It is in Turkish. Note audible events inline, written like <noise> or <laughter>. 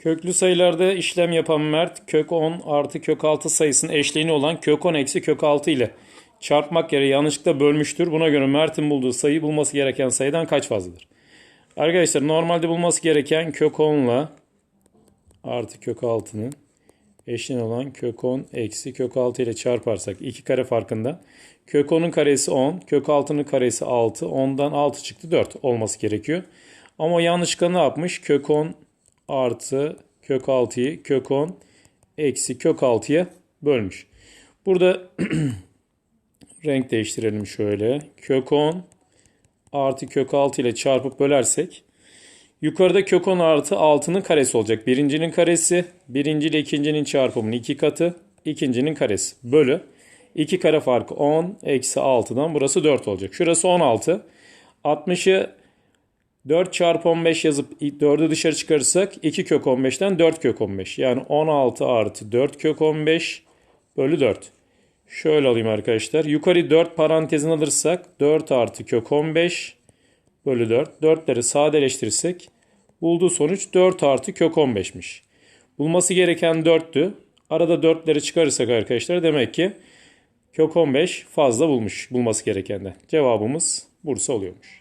Köklü sayılarda işlem yapan Mert kök 10 artı kök 6 sayısının eşleni olan kök 10 eksi kök 6 ile çarpmak yere yanlışlıkla bölmüştür. Buna göre Mert'in bulduğu sayı bulması gereken sayıdan kaç fazladır? Arkadaşlar normalde bulması gereken kök 10 ile artı kök 6'nın eşleni olan kök 10 eksi kök 6 ile çarparsak iki kare farkında kök 10'un karesi 10, kök 6'nın karesi 6, 10'dan 6 çıktı 4 olması gerekiyor. Ama yanlışlıkla ne yapmış? Kök 10 artı kök 6'yı kök 10 eksi kök 6'ya bölmüş. Burada <clears throat> renk değiştirelim şöyle. Kök 10 artı kök 6 ile çarpıp bölersek yukarıda kök 10 artı 6'nın karesi olacak. Birincinin karesi birinci ile ikincinin çarpımının iki katı ikincinin karesi bölü 2 kare farkı 10 eksi 6'dan burası 4 olacak. Şurası 16. 60'ı 4 çarpı 15 yazıp 4'ü dışarı çıkarırsak 2 kök 15'ten 4 kök 15. Yani 16 artı 4 kök 15 bölü 4. Şöyle alayım arkadaşlar. Yukarı 4 parantezin alırsak 4 artı kök 15 bölü 4. 4'leri sadeleştirirsek bulduğu sonuç 4 artı kök 15'miş. Bulması gereken 4'tü. Arada 4'leri çıkarırsak arkadaşlar demek ki kök 15 fazla bulmuş bulması gerekenden. Cevabımız Bursa oluyormuş.